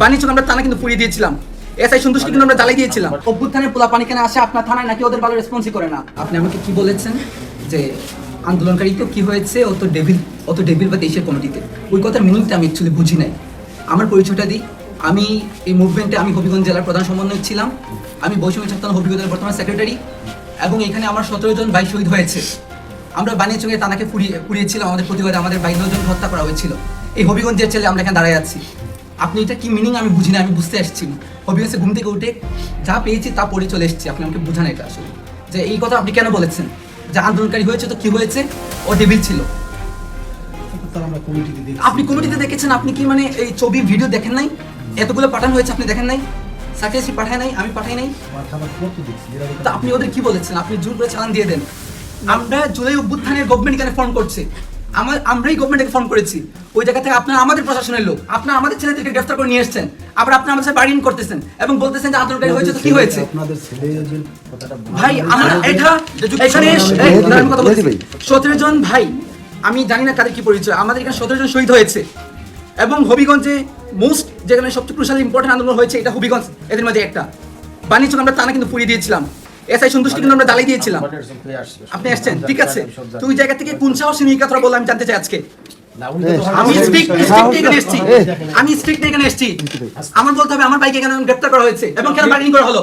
বাণিজ্য আমরা থানা কিন্তু পুড়িয়ে দিয়েছিলাম। এসআই সন্তুষ্টি কিন্তু আমরা জ্বালাই দিয়েছিলাম। অভ্যুত্থানের পোলা পানি কেন আসে আপনার থানায় নাকি ওদের ভালো রেসপন্সই করে না? আপনি আমাকে কি বলেছেন? যে আন্দোলনকারী তো কি হয়েছে? ও তো ডেভিল ও তো ডেভিল বা দেশের কমিটিতে ওই কথার মিনিংটা আমি অ্যাকচুয়ালি বুঝি নাই। আমার পরিচয়টা দিই। আমি এই মুভমেন্টে আমি হবিগঞ্জ জেলার প্রধান সমন্বয়ক ছিলাম। আমি বৈষম্য ছাত্র হবিগঞ্জের বর্তমান সেক্রেটারি এবং এখানে আমার সতেরো জন ভাই শহীদ হয়েছে। আমরা বানিয়াচঙ্গে তানাকে পুড়িয়ে পুড়িয়েছিলাম। আমাদের প্রতিবাদে আমাদের বাইশ জন হত্যা করা হয়েছিল। এই হবিগঞ্জের ছেলে আমরা এখানে দাঁড়ায় আছি। আপনি এটা কি মিনিং আমি বুঝি না আমি বুঝতে আসছি হবিগঞ্জে ঘুম থেকে উঠে যা পেয়েছি তা পড়ে চলে এসেছি আপনি আমাকে বুঝান এটা আসলে। যে এই কথা আপনি কেন বলেছেন? যে আন্দোলনকারী হয়েছে তো কি হয়েছে? ও ডেবিল ছিল। আপনি কমিটিতে দেখেছেন আপনি কি মানে এই ছবি ভিডিও দেখেন নাই? এতগুলো পাঠানো হয়েছে আপনি দেখেন নাই? সাকিয়াসি পাঠায় নাই আমি পাঠাই নাই? তা আপনি ওদের কি বলেছেন? আপনি জোর করে চালান দিয়ে দেন। আমরা জুলাই অভ্যুত্থানের গভর্নমেন্ট এখানে ফোন করছে। আমার আমরাই গভর্নমেন্টকে ফোন করেছি। ওই জায়গা থেকে আপনারা আমাদের প্রশাসনের লোক আপনারা আমাদের ছেলেদেরকে গ্রেফতার করে নিয়ে এসেছেন। আবার আপনি আমাদের সাথে বার্গেন করতেছেন এবং বলতেছেন যে আন্দোলনকারী হয়েছে তো কি হয়েছে? ভাই আমরা এটা এখানে আমি কথা বলছি। সতেরো জন ভাই আমি জানি না কাদের কি পরিচয় আমাদের এখানে সতেরো জন শহীদ হয়েছে। এবং হবিগঞ্জে মোস্ট যেখানে সবচেয়ে ক্রুশাল ইম্পর্টেন্ট আন্দোলন হয়েছে এটা হবিগঞ্জ এদের মধ্যে একটা। বাণিজ্য আমরা টানা কিন্তু পুড়িয়ে দিয়েছিলাম। এসআই সন্তুষ্টি কিন্তু আমরা জ্বালাই দিয়েছিলাম। আপনি আসছেন ঠিক আছে। তো ওই জায়গা থেকে কোন সাহসে নিয়ে কথা বললাম আমি জানতে চাই আজকে। আমি স্ট্রিক্ট স্ট্রিক্ট এখানে এসেছি। আমি স্ট্রিক্ট এখানে এসেছি। আমার বলতে হবে আমার বাইকে এখানে গ্রেফতার করা হয়েছে এবং কেন বার্গেনিং করা হলো?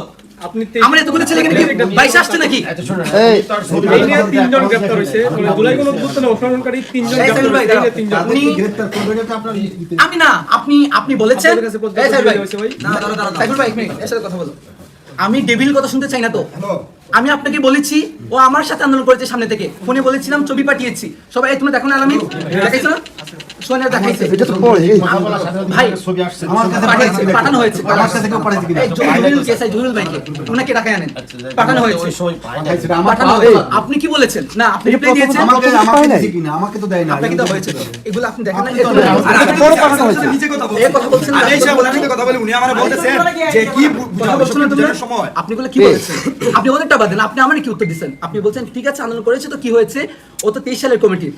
আপনি এতগুলো ছেলে এখানে বাইশে আসছে নাকি? তিনজন গ্রেপ্তার হয়েছে মানে জুলাই কোন তিনজন এই গ্রেপ্তার সাইদুল ভাই, হয়েছে এই নিয়ে তিনজন আপনি গ্রেফতার করবেন এটা আপনার ইতে- আমি না আপনি আপনি বলেছেন ভাই, না, ভাই, কথা বলো। আমি ডেভিল কথা শুনতে চাই না তো। আমি আপনাকে বলেছি ও আমার সাথে আন্দোলন করেছে সামনে থেকে। ফোনে বলেছিলাম ছবি পাঠিয়েছি। সবাই এই তুমি দেখো না আলামিন দেখাইছো না? সোনিয়া দেখাইছে। ভাই পাঠানো হয়েছে। জহুরুল ভাইকে ওনাকে ডাকাই আনেন। পাঠানো হয়েছে। হয়েছে। আপনি কি বলেছেন? না আপনি রিপ্লাই দিয়েছেন? আমাকে প্রথমে আমাকে পাই নাই। দিছে কিনা আমাকে তো দেয় না আপনাকে তো হয়েছে। এগুলো আপনি দেখেন না কথা বলছেন। না, আমি এসে কথা বলার বলে উনি আমার বলতেছেন যে কি? সময়। আপনি বলে কি বলেছেন? আপনি ওদেরটা বাদেন আপনি আমার কি উত্তর দিচ্ছেন আপনি বলছেন ঠিক আছে আন্দোলন করেছে তো কি হয়েছে? ও তো তেইশ সালের কমিটি।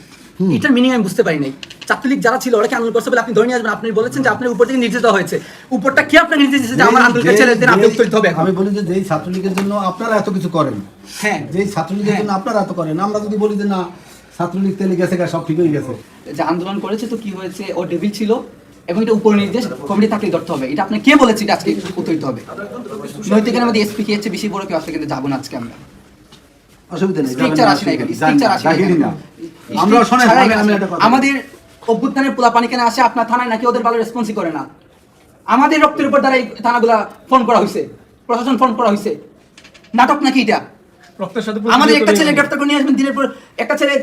এটার মিনিং আমি বুঝতে পারি নাই। ছাত্রলীগ যারা ছিল ওরা কি আন্দোলন করছে বলে আপনি ধরে নিয়ে আসবেন। আপনি বলেছেন যে আপনার উপর থেকে নির্দেশ দেওয়া হয়েছে। উপরটা কি আপনাকে নির্দেশ দিয়েছে যে আমার আন্দোলনকারী যে- ছেলেদের আপনি উত্তর হবে আমি বলি যে যেই ছাত্রলীগের জন্য আপনারা এত কিছু করেন হ্যাঁ। যেই ছাত্রলীগের জন্য আপনারা এত করেন আমরা যদি বলি যে না ছাত্রলীগ তেলে গেছে সব ঠিক হয়ে গেছে। যে আন্দোলন করেছে তো কি হয়েছে ও ডেভিল ছিল এবং এটা উপর নির্দেশ কমিটি থাকলে ধরতে হবে। এটা আপনি কে বলেছে এটা আজকে উত্তর হবে? নৈতিকের মধ্যে এসপি কে হচ্ছে বেশি বড় কেউ আসলে কিন্তু যাব না আজকে আমরা। অসুবিধা নেই স্ট্রিকচার আসে না এখানে স্ট্রিকচার আসে না জাহিরি এখানে। না। আমরা আমাদের অভ্যুত্থানের পোলা পানি কেন আসে আপনার থানায় নাকি ওদের ভালো রেসপন্সই করে না। আমাদের রক্তের উপর দ্বারা এই থানাগুলা ফোন করা হয়েছে প্রশাসন ফোন করা হয়েছে নাটক নাকি এটা? আমাদের একটা ছেলে গ্রেফতার করে নিয়ে আসবেন দিনের পর একটা ছেলে